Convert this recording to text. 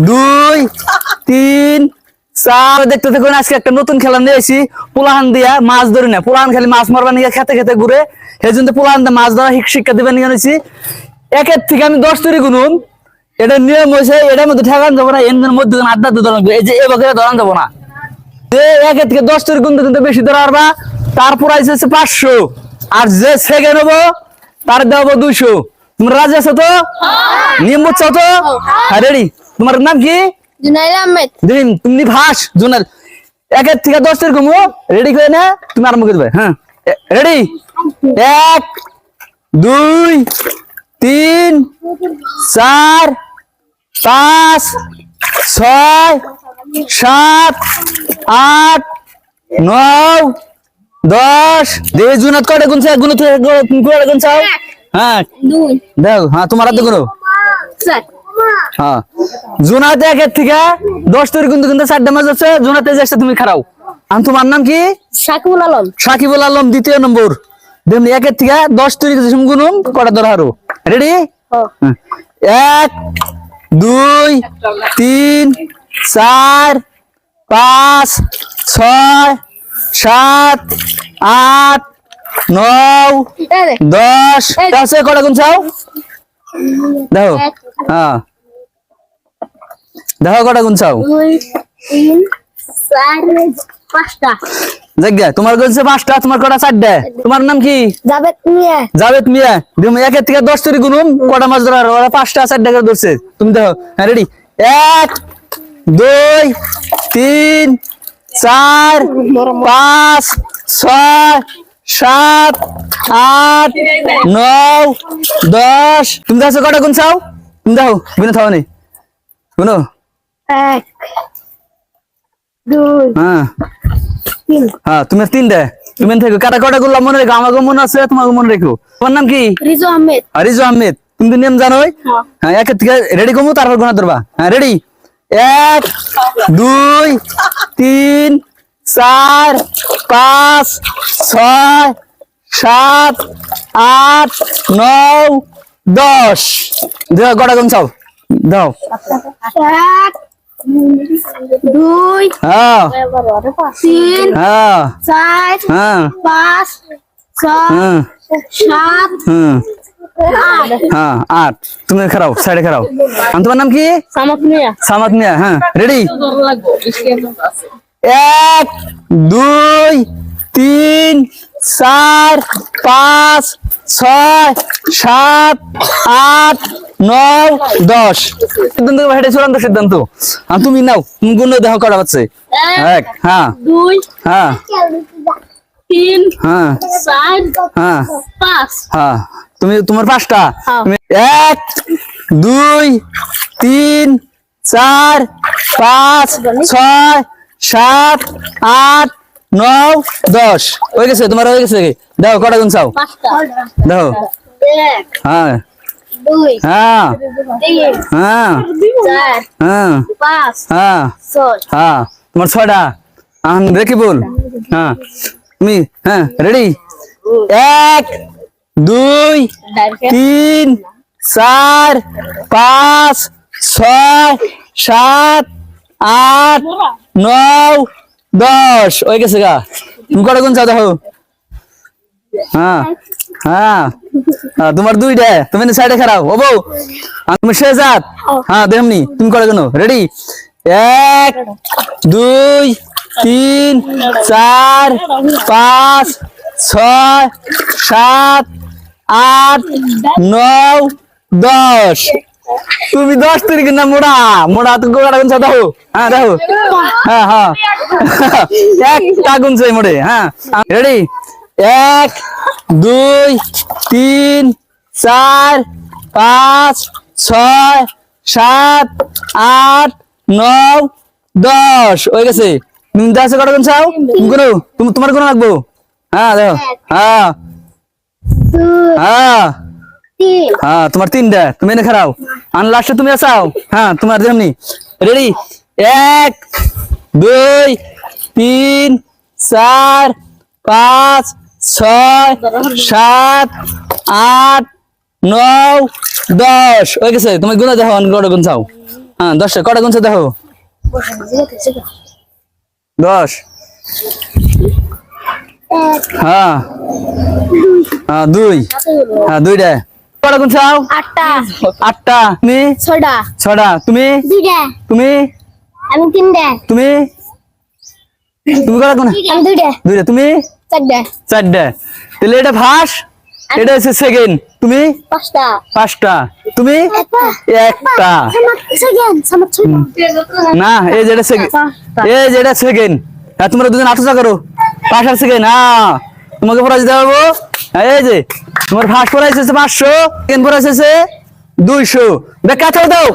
দুই তিন চার। দেখতে থাকুন আজকে একটা নতুন খেলা নিয়ে এসেছি। পোলাহান দিয়া মাছ ধরি না। পোলাহান খালি মাছ মারবা নিয়ে খেতে খেতে ঘুরে। সেই জন্য পোলাহান মাছ ধরা শিক- শিক্ষা দিবে নিয়ে এনেছি। একের থেকে আমি দশ তৈরি গুনুন এটা নিয়ম হয়েছে এটার মধ্যে ঠেকান যাব না এর মধ্যে আড্ডা ধরা লাগবে। এই যে এবার ধরান যাব না। একের থেকে দশ তৈরি গুনতে গুনতে বেশি ধরা পারবা তারপর আইসে হচ্ছে পাঁচশো। আর যে সেকেন্ড হব তার দেওয়া হব দুইশো। তোমরা রাজি আছো তো? নিয়ম বুঝছ তো হ্যাঁ রেডি? তোমার নাম কি? জুনাইল আহমেদ। দিন তুমি ভাস জোনাল একের থেকে দশ তৈরি গুমো রেডি করে না তুমি আরম্ভ করবে হ্যাঁ? রেডি এক দুই তিন চার পাঁচ ছয় সাত আট নয় দশ। দে জুনাত কটা গুনছে গুণ কটা গুনছাও হ্যাঁ। দেখো হ্যাঁ তোমার হাতে গুনো চার। হ্যাঁ। জুনাতে একের থেকে দশ তৈরি কিন্তু কিন্তু চারটা মাছ আছে। জুনাতে যাচ্ছে তুমি খারাও আর তোমার নাম কি? শাকিবুল আলম। সাকিবুল আলম দ্বিতীয় নম্বর। দেখুন একের থেকে দশ তৈরি গুনুম কটা ধরা হারো? রেডি এক দুই তিন চার পাঁচ ছয় সাত আট নয় দশ। কটা গুণ চাও দেখো এক। হ্যাঁ। দেখো কটা গুণ চাও দুই তিন চার পাঁচটা দেখ গে, তোমার গুনছে পাঁচটা তোমার কটা চারটা। তোমার নাম কি? জাবেদ মিয়া। জাভেদ মিয়া। তুমি একের থেকে দশ তৈরি গুনুম কটা মাছ ধরার? ওরা পাঁচটা চারটা করে ধরছে। তুমি দেখো হ্যাঁ রেডি এক দুই তিন চার পাঁচ ছয় সাত আট নয় দশ। তুমি দেখছ কটা গুণ চাও? তুমি দেখো গুনে থাও নি। গুনো এক দুই হ্যাঁ। তিন। হ্যাঁ তুমি তুমি থেকে কাটা কটা গুলো মনে রেখো? আমাকে মনে আছে তোমাকে মনে রেখো। তোমার নাম কি? রিজু আহমেদ। আরিজু আহমেদ। তুমি তো নিয়ম জানোই। হ্যাঁ। হ্যাঁ এক থেকে রেডি কমু তারপর গোনা ধরবা। হ্যাঁ রেডি এক দুই তিন। চার পাঁচ ছয় সাত আট নয় দশ। দেও কটা গুণ চাও। দাও। দুই হ্যাঁ। তিন হ্যাঁ। চার হ্যাঁ। পাঁচ ছয় হ্যাঁ। সাত হ্যাঁ। আট। তুমি খারাও সাইডে খারাও আর তোমার নাম কি? সামক মিয়া। সামাত মিয়া হ্যাঁ। রেডি এক দুই তিন চার পাঁচ ছয় সাত আট নয় দশ। সিদ্ধান্ত হেঁটে চূড়ান্ত সিদ্ধান্ত। আর তুমি নাও গুণ দেখো কটা পাচ্ছে এক হ্যাঁ। দুই হ্যাঁ। তিন হ্যাঁ। চার হ্যাঁ। পাঁচ। হ্যাঁ। তুমি তোমার পাঁচটা। হ্যাঁ। এক দুই তিন চার পাঁচ ছয় সাত আট নয় দশ। হয়ে গেছে? তোমার হয়ে গেছে দেখো কটা গুণ চাও? দেখো। হ্যাঁ। দুই হ্যাঁ। হ্যাঁ। হ্যাঁ। হ্যাঁ। হ্যাঁ। তোমার দেখি বল হ্যাঁ। তুমি হ্যাঁ রেডি এক দুই তিন চার পাঁচ ছয় সাত আট নয়, দশ। ওই গেছে গা। তুমি কটা গুণ চাও দেখো। হ্যাঁ হ্যাঁ। তোমার দুইটা। তুমি সাইডে খারাপ ও বউ আর তুমি শেজাত হ্যাঁ দেখমনি। তুমি কটা গুণ রেডি এক, দুই, তিন, চার, পাঁচ, ছয়, সাত, আট, নয়, দশ। তুমি দশ তারিখ না মোড়া মোড়া তো গোড়া গুনছা দেখো। হ্যাঁ দেখো। হ্যাঁ হ্যাঁ। একটা গুনছে মোড়ে হ্যাঁ। রেডি এক দুই তিন চার পাঁচ ছয় সাত আট নয় দশ। হয়ে গেছে। তুমি দশ কটা গুনছাও তুমি কোনো তোমার কোনো লাগবো হ্যাঁ দেখো। হ্যাঁ। হ্যাঁ। হ্যাঁ তোমার তিনটা তুমি এনে খারাও আর লাস্টে তুমি আসাও? হ্যাঁ তোমার যেমনি। রেডি এক, দুই, তিন, চার, পাঁচ, ছয়, সাত, আট নয় দশ। হয়ে গেছে। তুমি গুণা দেখো গুণ চাও। হ্যাঁ দশটা কটা গুনছে দেখো? দশ। হ্যাঁ। হ্যাঁ দুই। হ্যাঁ দুইটা। কটা গুনছাও? আটটা। আটটা। তুমি? ছটা ছটা তুমি? দুইটা। তুমি? আমি তিনটা। তুমি? তুমি কটা গুন আমি দুইটা। দুইটা। তুমি? চারটা। চারটা। তাহলে এটা ফাঁস এটা হচ্ছে সেকেন্ড তুমি? পাঁচটা। পাঁচটা। তুমি? একটা। না এই যেটা সেকেন্ড এই যেটা সেকেন্ড হ্যাঁ তোমরা দুজন আটটা করো। পাঁচ আর সেকেন্ড হ্যাঁ তোমাকে দেওয়া হব। এই যে। তোমার ফার্স্ট প্রাইজ হচ্ছে পাঁচশো সেকেন্ড প্রাইজ হচ্ছে দুইশো। বেকার দাও।